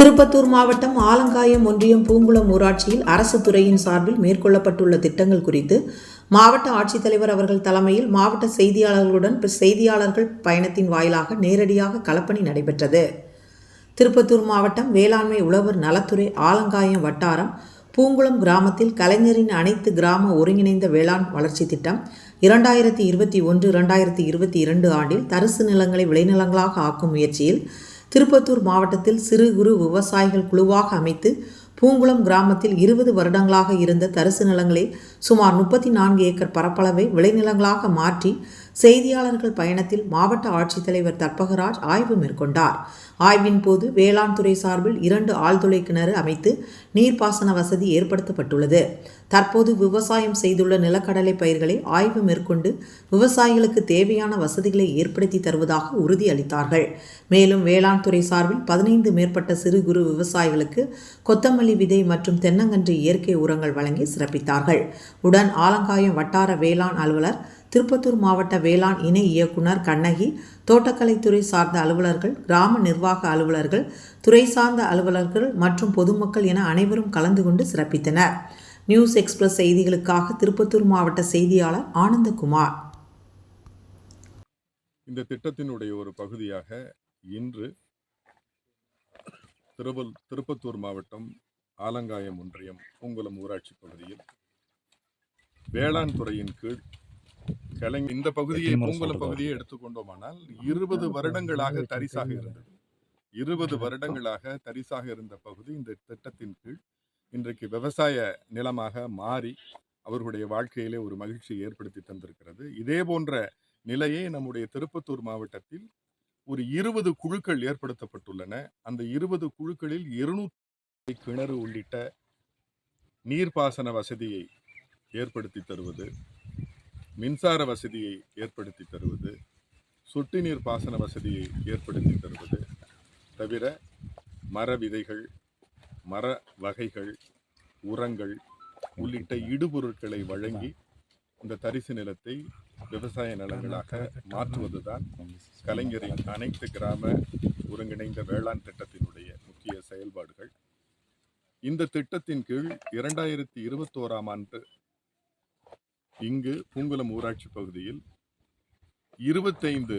திருப்பத்தூர் மாவட்டம் ஆலங்காயம் ஒன்றியம் பூங்குளம் ஊராட்சியில் அரசு துறையின் சார்பில் மேற்கொள்ளப்பட்டுள்ள திட்டங்கள் குறித்து மாவட்ட ஆட்சித்தலைவர் அவர்கள் தலைமையில் மாவட்ட செய்தியாளர்களுடன் செய்தியாளர்கள் பயணத்தின் வாயிலாக நேரடியாக கலப்பணி நடைபெற்றது. திருப்பத்தூர் மாவட்டம் வேளாண்மை உழவர் நலத்துறை ஆலங்காயம் வட்டாரம் பூங்குளம் கிராமத்தில் கலைஞரின் அனைத்து கிராம ஒருங்கிணைந்த வேளாண் வளர்ச்சி திட்டம் இரண்டாயிரத்தி இருபத்தி ஒன்று இரண்டாயிரத்தி இருபத்தி இரண்டு ஆண்டில் தரிசு நிலங்களை விளைநிலங்களாக ஆக்கும் முயற்சியில் திருப்பத்தூர் மாவட்டத்தில் சிறு குறு விவசாயிகள் குழுவாக அமைத்து பூங்குளம் கிராமத்தில் இருபது வருடங்களாக இருந்த தரிசு நிலங்களை சுமார் முப்பத்தி நான்கு ஏக்கர் பரப்பளவை விளைநிலங்களாக மாற்றி செய்தியாளர்கள் பயணத்தில் மாவட்ட ஆட்சித்தலைவர் தற்பகராஜ் ஆய்வு மேற்கொண்டார். ஆய்வின் போது வேளாண் துறை சார்பில் இரண்டு ஆழ்துளை கிணறு அமைத்து நீர்ப்பாசன வசதி ஏற்படுத்தப்பட்டுள்ளது. தற்போது விவசாயம் செய்துள்ள நிலக்கடலை பயிர்களை ஆய்வு மேற்கொண்டு விவசாயிகளுக்கு தேவையான வசதிகளை ஏற்படுத்தி தருவதாக உறுதியளித்தார்கள். மேலும் வேளாண் துறை சார்பில் பதினைந்து மேற்பட்ட சிறு குறு விவசாயிகளுக்கு கொத்தமல்லி விதை மற்றும் தென்னங்கன்று இயற்கை உரங்கள் வழங்கி சிறப்பித்தார்கள். உடன் ஆலங்காயம் வட்டார வேளாண் அலுவலர் திருப்பத்தூர் மாவட்ட வேளாண் இணை இயக்குனர் கண்ணகி தோட்டக்கலைத்துறை சார்ந்த அலுவலர்கள் கிராம நிர்வாக அலுவலர்கள் துறை சார்ந்த அலுவலர்கள் மற்றும் பொதுமக்கள் என அனைவரும் கலந்து கொண்டு சிறப்பித்தனர். நியூஸ் எக்ஸ்பிரஸ் செய்திகளுக்காக திருப்பத்தூர் மாவட்ட செய்தியாளர் ஆனந்தகுமார். இந்த திட்டத்தினுடைய ஒரு பகுதியாக இன்று திருவல் திருப்பத்தூர் மாவட்டம் ஆலங்காயம் ஒன்றியம் பூங்குளம் ஊராட்சி பகுதியில் வேளாண் துறையின் கீழ் கலைஞ இந்த பகுதியை பூங்குளம் பகுதியை எடுத்துக்கொண்டோமானால் இருபது வருடங்களாக தரிசாக இருந்தது. இருபது வருடங்களாக தரிசாக இருந்த பகுதி இந்த திட்டத்தின் கீழ் இன்றைக்கு விவசாய நிலமாக மாறி அவர்களுடைய வாழ்க்கையிலே ஒரு மகிழ்ச்சியை ஏற்படுத்தி தந்திருக்கிறது. இதே போன்ற நிலையை நம்முடைய திருப்பத்தூர் மாவட்டத்தில் ஒரு இருபது குழுக்கள் ஏற்படுத்தப்பட்டுள்ளன. அந்த இருபது குழுக்களில் இருநூற்றி கிணறு உள்ளிட்ட நீர்ப்பாசன வசதியை ஏற்படுத்தி தருவது மின்சார வசதியை ஏற்படுத்தி தருவது சொட்டு நீர் பாசன வசதியை ஏற்படுத்தி தருவது தவிர மர விதைகள் மர வகைகள் உரங்கள் உள்ளிட்ட இடுபொருட்களை வழங்கி இந்த தரிசு நிலத்தை விவசாய நிலங்களாக மாற்றுவதுதான் கலைஞரின் அனைத்து கிராம ஒருங்கிணைந்த வேளாண் திட்டத்தினுடைய முக்கிய செயல்பாடுகள். இந்த திட்டத்தின் கீழ் இரண்டாயிரத்தி இருபத்தோராம் ஆண்டு இங்கு பூங்குளம் ஊராட்சி பகுதியில் இருபத்தைந்து